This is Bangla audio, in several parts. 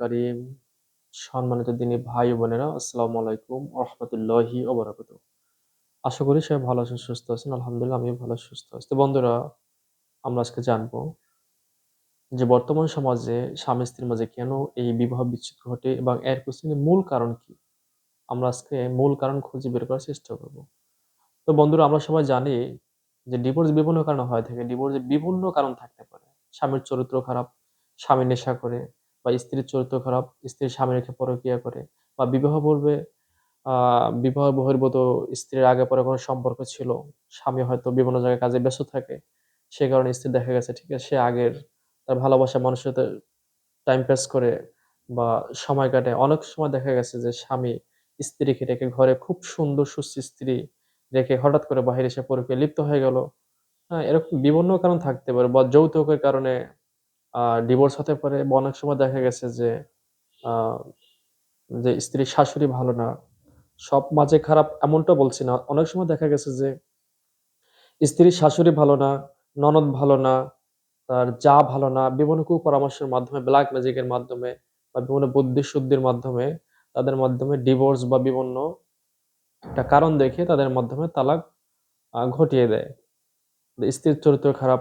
কারীম। সম্মানিত দিনী ভাই বোনেরা, আসসালামু আলাইকুম রাহমাতুল্লাহি ওয়া বারাকাতুহু। আশা করি সবাই ভালো আছেন, সুস্থ আছেন, আলহামদুলিল্লাহ ভালো, সুস্থ আছি। বন্ধুরা, আমরা আজকে যে বর্তমান সমাজে স্বামী স্ত্রীর মাঝে কেন এই বিবাহ বিচ্ছেদ ঘটে এবং এর পেছনে মূল কারণ কি? আমরা আজকে মূল কারণ খুঁজে বের করার চেষ্টা করব। তো বন্ধুরা, আমরা সবাই জানি যে ডিভোর্স বিভিন্ন কারণে হয়ে থাকে ডিভোর্সে বিভিন্ন কারণ থাকতে পারে। স্বামীর চরিত্র খারাপ স্বামী নেশা করে বা স্ত্রীর চরিত্র খারাপ, স্ত্রীর স্বামীর রেখে পরকিয়া করে বা বিবাহ পূর্বে বিবাহ বহির্ভূত স্ত্রীর আগে পরে কোনো সম্পর্ক ছিল, স্বামী হয়তো বিভিন্ন জায়গায় কাজে ব্যস্ত থাকে, সে কারণে স্ত্রী দেখা গেছে, ঠিক আছে, সে আগের তার ভালোবাসা মানুষের সাথে টাইম পাস করে বা সময় কাটে। অনেক সময় দেখা গেছে যে স্বামী স্ত্রীকে রেখে ঘরে খুব সুন্দর সুস্থ স্ত্রী রেখে হঠাৎ করে বাহিরে এসে পরকীয়ায় লিপ্ত হয়ে গেল হ্যাঁ এরকম বিভিন্ন কারণ থাকতে পারে বা যৌতুকের কারণে ডিভোর্স হতে পারে বা অনেক সময় দেখা গেছে যে যে স্ত্রীর শাশুড়ি ভালো না, সব মাঝে খারাপ এমনটা বলছি না। অনেক সময় দেখা গেছে যে স্ত্রীর শাশুড়ি ভালো না, ননদ ভালো না, তার যা ভালো না, বিভিন্ন কুপরামর্শের মাধ্যমে ব্ল্যাক ম্যাজিকের মাধ্যমে বা বিভিন্ন বুদ্ধি শুদ্ধির মাধ্যমে তাদের মাধ্যমে ডিভোর্স বা বিভিন্ন একটা কারণ দেখে তাদের মাধ্যমে তালাক ঘটিয়ে দেয়। স্ত্রীর চরিত্র খারাপ।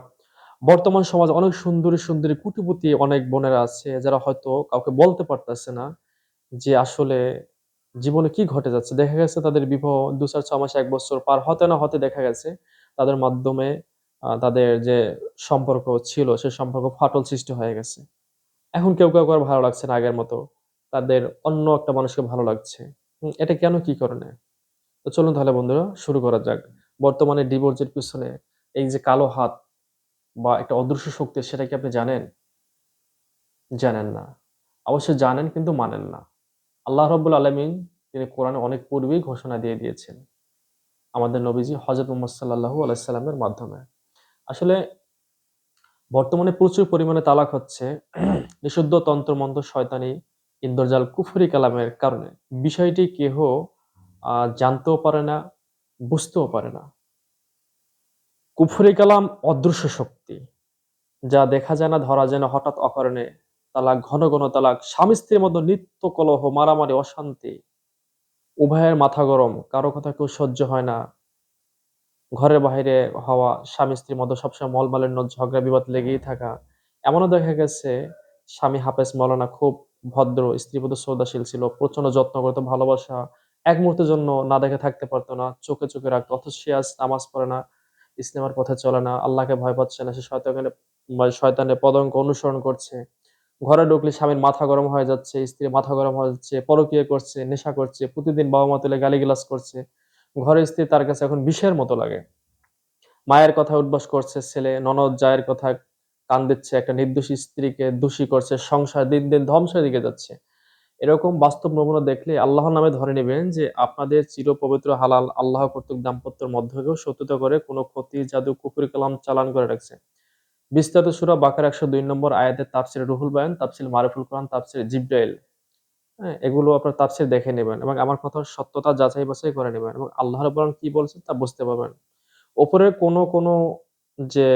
বর্তমান সমাজে অনেক সুন্দরী সুন্দরী কুটিপতি অনেক বোনেরা আছে, যারা হয়তো কাউকে বলতে পারতেছে না যে আসলে জীবনে কি ঘটে যাচ্ছে। দেখা গেছে তাদের বিবাহ দু চার ছ মাস এক বছর পার হতে না হতে দেখা গেছে, তাদের মাধ্যমে তাদের যে সম্পর্ক ছিল, সে সম্পর্ক ফাটল সৃষ্টি হয়ে গেছে। এখন কেউ কেউ আর ভালো লাগছে না আগের মতো। তাদের অন্য একটা মানুষকে ভালো লাগছে। এটা কেন কি কারণে? তো চলুন তাহলে বন্ধুরা শুরু করা যাক। বর্তমানে ডিভোর্সের পিছনে এই যে কালো হাত বা একটা অদৃশ্য শক্তি, সেটা কি আপনি জানেন? জানেন না। অবশ্যই জানেন কিন্তু মানেন না। আল্লাহ রব্বুল আলমিন তিনি কোরআনে অনেক পূর্বেই ঘোষণা দিয়ে দিয়েছেন আমাদের নবীজি হজরত মোহাম্মদ সাল্লাহু আলাইসাল্লামের মাধ্যমে। আসলে বর্তমানে প্রচুর পরিমাণে তালাক হচ্ছে। নিষিদ্ধ তন্ত্রমন্ত্র শয়তানি, ইন্দ্রজাল, কুফরি কালামের কারণে। বিষয়টি কেহ জানতেও পারে না, বুঝতেও পারে না। কুফরি কালাম অদৃশ্য শক্তি, যা দেখা যায় না, ধরা যায় না, হঠাৎ অকারণে তালাক, ঘন ঘন তালাক, স্বামী স্ত্রীর মধ্যে নিত্য কলহ, মারামারি, অশান্তি, উভয়ের মাথা গরম, কারও কথা কেউ সহ্য হয় না। ঘরের বাইরে হওয়া স্বামী স্ত্রীর মধ্যে সবসময় মলমালিন্য ঝগড়া, বিবাদ লেগেই থাকা। এমনও দেখা গেছে, স্বামী হাফেজ মৌলানা খুব ভদ্র স্ত্রী প্রতি শ্রদ্ধাশীল ছিল প্রচণ্ড যত্ন করতো, ভালোবাসা, এক মুহূর্তের জন্য না দেখে থাকতে পারতো না, চোখে চোখে রাখতো, অথচ সে আজ নামাজ পড়ে না। ইসলামের পথে চলে না, আল্লাহকে ভয় পাচ্ছে না, সে শয়তানের শয়তানের পদঙ্ক অনুসরণ করছে। ঘরে ঢুকলে স্বামীর মাথা গরম হয়ে যাচ্ছে, স্ত্রীর মাথা গরম হয়ে যাচ্ছে পরকীয়া করছে, নেশা করছে, প্রতিদিন বাবা মা তুলে গালিগালাজ করছে। ঘরের স্ত্রী তার কাছে এখন বিষের মতো লাগে। মায়ের কথা উদ্বাস করছে, ছেলে ননদ জায়ের কথা কান দিচ্ছে, একটা নির্দোষী স্ত্রীকে দোষী করছে, সংসার দিন দিন ধ্বংসের দিকে যাচ্ছে। এরকম বাস্তব নমুনা দেখলে আল্লাহর নামে ধরে নেবেন যে আপনাদের চির পবিত্র হালাল আল্লাহ কর্তৃক দাম্পত্যের মধ্যেও শত্রুতা করে কোনো ক্ষতি, জাদু কুকুরি কালাম চালান করে রাখছে। বিস্তারিত সুরা বাকার একশো দুই নম্বর আয়াতের তাফসির রুহুল বায়ান তাফসিল মারিফুল কোরআন, তাফসির জিব্রাইল। হ্যাঁ এগুলো আপনার তাফসির দেখে নেবেন এবং আমার কথার সত্যতা যাচাই বাছাই করে নেবেন এবং আল্লাহ রাব্বুল কি বলছেন তা বুঝতে পারবেন। ওপরের কোনো কোনো যে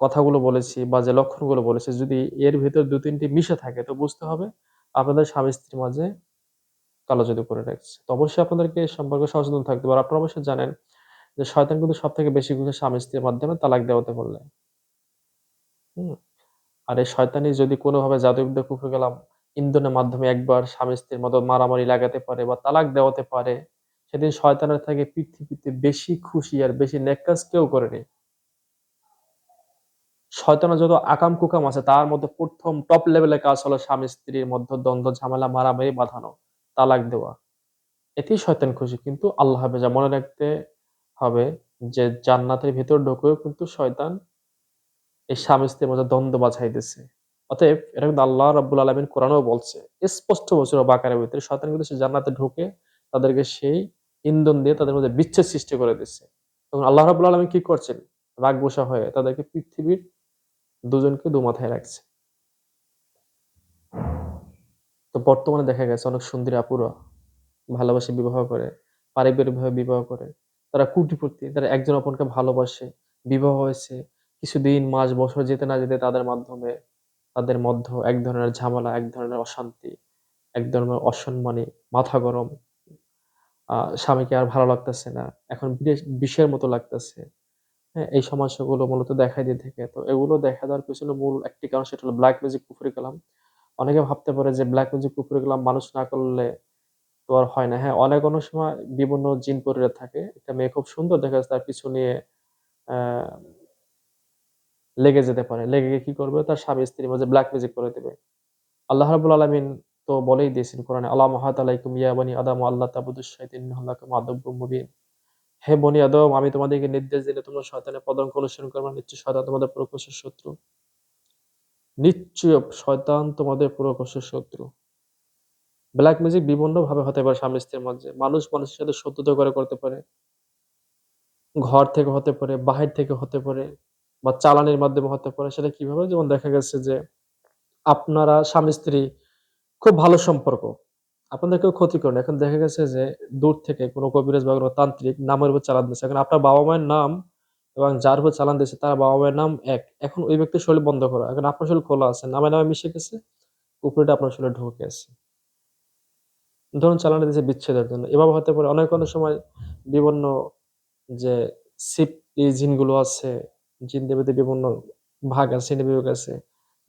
কথাগুলো বলেছি বা যে লক্ষণগুলো বলেছি যদি এর ভিতর দু তিনটি মিশে থাকে তো বুঝতে হবে। আপনাদের স্বামী স্ত্রীর মাঝে কালোজাদু করে রাখছে। তো অবশ্যই আপনাদেরকে এ সম্পর্কে সচেতন থাকতে হবে। আপনারা অবশ্যই জানেন যে শয়তান কিন্তু সব থেকে বেশি ঘুষে স্বামী স্ত্রীর মাধ্যমে তালাক দেওয়াতে বললে। হুম। আর এই শয়তানি যদি কোনোভাবে জাদুবিদ্যা কুফে গেলাম ইন্ধনের মাধ্যমে একবার স্বামী স্ত্রীর মতো মারামারি লাগাতে পারে বা তালাক দেওয়াতে পারে, সেদিন শয়তানের থেকে পৃথিবীতে বেশি খুশি আর বেশি নেক কাজ কেউ করেনি। শয়তানের যত আকাম কুকাম আছে, তার মধ্যে প্রথম টপ লেভেলের কাজ হলো স্বামী স্ত্রীর মধ্যে দ্বন্দ্ব, ঝামেলা, মারামারি, বাঁধানো, তালাক দেওয়া। এতেই শয়তান খুশি। কিন্তু আল্লাহ যা মনে রাখতে হবে যে জান্নাতের ভিতর ঢুকেও কিন্তু শয়তান এই স্বামী স্ত্রীর মধ্যে দ্বন্দ্ব বাছাইতেছে অতএব এটা কিন্তু আল্লাহ রাব্বুল আলামিন কোরআনেও বলছে, স্পষ্ট বলছে বাকারের ভিতরে, শয়তান কিন্তু সে জান্নাতে ঢুকে তাদেরকে সেই ইন্ধন দিয়ে তাদের মধ্যে বিচ্ছেদ সৃষ্টি করে দিচ্ছে। তখন আল্লাহ রাব্বুল আলামিন কি করছেন? রাগ বসা হয়ে তাদেরকে পৃথিবীর দুজনকে দু মাথায় রাখছে তো বর্তমানে দেখা গেছে অনেক সুন্দরী আপুরা ভালোবাসে বিবাহ করে পারিবারিকভাবে বিবাহ করে তারা কুটিপতি তারা একজন অপরকে ভালোবাসে বিবাহ হয়েছে কিছুদিন মাস বছর যেতে না যেতে তাদের মাধ্যমে তাদের মধ্য এক ধরনের ঝামেলা, এক ধরনের অশান্তি, এক ধরনের অসম্মানী, মাথা গরম। স্বামীকে আর ভালো লাগতেছে না। এখন বিদেশ বিষের মতো লাগতেছে। হ্যাঁ? এই সমস্যাগুলো মূলত দেখা দিয়ে থাকে। তো এগুলো দেখা দেওয়ার পেছনে মূল একটি কারণ সেটা হলো ব্লাক ম্যাজিক, কুফরি কালাম। অনেকে ভাবতে পারে যে ব্লাক ম্যাজিক, কুফরি কালাম মানুষ না করলে তো আর হয় না। হ্যাঁ, অনেক, অনেক সময় বিভিন্ন জিন-পরীরা থাকে। একটা মেয়ে খুব সুন্দর দেখা যাচ্ছে তার পিছু নিয়ে লেগে যেতে পারে। লেগে কি করবে? তার স্বামী-স্ত্রীর মাঝে ব্ল্যাক ম্যাজিক করে দেবে আল্লাহ রাব্বুল আলামিন তো বলেই দিয়েছেন কোরআনে, "আলা মাহাত আলাইকুম ইয়া বানি আদম আল্লাহ লাকুম আদুব্বুম মুবিন।" হে বনি আদম আমি তোমাদেরকে নির্দেশ দিলে তোমরা শয়তানের পদাঙ্ক অনুসরণ করবে নিশ্চয় শয়তান তোমাদের প্রকাশ্য শত্রু। নিশ্চয় শয়তান তোমাদের প্রকাশ্য শত্রু। ব্লাক ম্যাজিক বিভিন্নভাবে হতে পারে স্বামী-স্ত্রীর মাঝে। মানুষ মানুষের সাথে শত্রুতা করে করতে পারে। ঘর থেকে হতে পারে, বাহির থেকে হতে পারে বা চালানির মাধ্যমে হতে পারে। সেটা কীভাবে? যেমন দেখা গেছে যে আপনারা স্বামী-স্ত্রী খুব ভালো সম্পর্ক। আপনাদের কেউ ক্ষতি করে না। এখন দেখা গেছে যে দূর থেকে কোনো কবিরাজ বা কোনো তান্ত্রিক নামের উপর চালান দিচ্ছে। এখন আপনার বাবা-মায়ের নাম এবং যার উপর চালান দিচ্ছে তার বাবা-মায়ের নাম এক। এখন ওই ব্যক্তির শরীর বন্ধ করা। এখন আপনার শরীর খোলা আছে। নামে, নামে মিশে গেছে। কুফরিটা আপনার শরীরে ঢুকে গেছে। ধরুন চালান দিয়েছে বিচ্ছেদের জন্য। এভাবে হতে পারে অনেক, অনেক সময় বিভিন্ন যে সিপ এই জিনগুলো আছে, জিনদের ভিতরে বিভিন্ন ভাগ আছে, শ্রেণী-বিভাগ আছে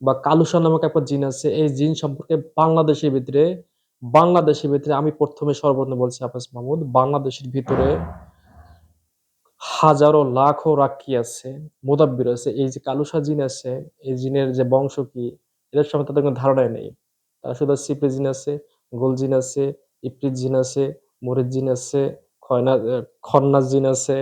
বা কালুসা নামক একটা জিন আছে। এই জিন সম্পর্কে বাংলাদেশের ভিতরে বাংলাদেশের ভিতরে আমি ১ম এ সর্বপ্রথম বলছি হাফেজ মাহমুদ, বাংলাদেশের ভিতরে হাজারো লাখো রাক্কি আছে, মুদাব্বির আছে। এই যে কালুসা জিন আছে, এই জিনের যে বংশ কি, এদের সম্পর্কে তাদের কোনো ধারণাই নেই। তারা শুধু সিপরি জিন আছে, গোল জিন আছে, ইফরিত জিন আছে, মরিদ জিন আছে, খন্নাস জিন আছে,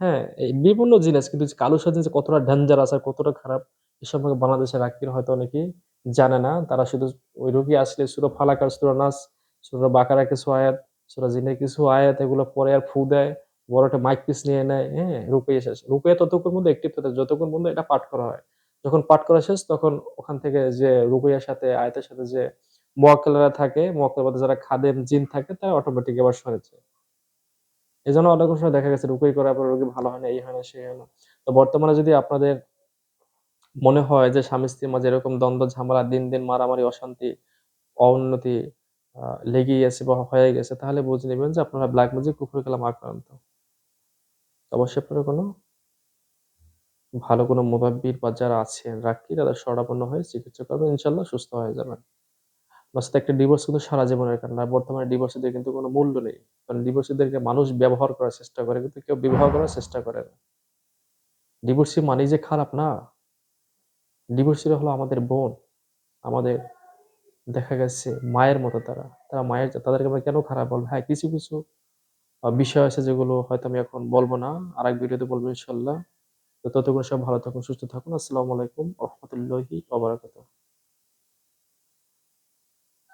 হ্যাঁ? এই বিভিন্ন জিন আছে। কিন্তু কালুসা জিন কতটা ডেঞ্জার আছে কতটা খারাপ এ সম্পর্কে বাংলাদেশের রাক্কিরা হয়তো অনেকেই জানে না। তারা শুধু ওই রোগী আসলে সূরা ফালাক আর সূরা নাস, সূরা বাকারার কিছু আয়াত, সূরা জিনের কিছু আয়াত এগুলো পড়ে আর ফু দেয়। বড় একটা মাইক পিস নিয়ে নেয়, হ্যাঁ? রুকিয়া শেষ। রুকিয়া ততক্ষণ অ্যাক্টিভ থাকে যতক্ষণ পর্যন্ত এটা পাঠ করা হয়। যখন পাঠ করা শেষ তখন ওখান থেকে যে রুকিয়ার সাথে আয়াতের সাথে যে মুয়াক্কেলরা থাকে, মুয়াক্কেলের মধ্যে যারা খাদেম জিন থাকে তারা অটোমেটিক এবার সরে যায়। এজন্য অনেক সময় দেখা গেছে রুকুই করার পর রোগী ভালো হয় না, এই হয় না, সেই হয় না। তো বর্তমানে যদি আপনাদের মনে হয় যে স্বামী-স্ত্রীর মাঝে এরকম দ্বন্দ্ব ঝামেলা, দিন, দিন মারামারি, অশান্তি, অউন্নতি লেগেই আছে বা হয়ে গেছে তাহলে বুঝে নেবেন যে আপনারা ব্ল্যাক ম্যাজিক, কুফরি কালাম আক্রান্ত। অবশ্যই আপনারা কোনো ভালো কোনো মুদাব্বির বা যারা আছেন রাখি তাদের শরণাপন্ন হয়ে চিকিৎসা করবেন। ইনশাল্লাহ সুস্থ হয়ে যাবেন। বাস্তবে একটা ডিভোর্স কিন্তু সারা জীবনের কারণ আর বর্তমানে ডিভোর্সীদের কিন্তু কোনো মূল্য নেই। কারণ ডিভোর্সীদেরকে মানুষ ব্যবহার করার চেষ্টা করে কিন্তু কেউ বিবাহ করার চেষ্টা করে না। ডিভোর্সি মানেই যে খারাপ না। ডিভোর্সিরা হলো আমাদের বোন। আমাদের দেখা গেছে মায়ের মতো তারা। তারা মায়ের তাদেরকে আমরা কেন খারাপ বলব হ্যাঁ, কিছু, কিছু বিষয় আছে যেগুলো হয়তো আমি এখন বলব না। আর এক ভিডিওতে বলব ইনশাল্লাহ তো ততক্ষণ সব ভালো থাকুন, সুস্থ থাকুন। আসসালামু আলাইকুম রহমতুল্লাহি রাহমাতুল্লাহি ওয়া বারাকাতুহু।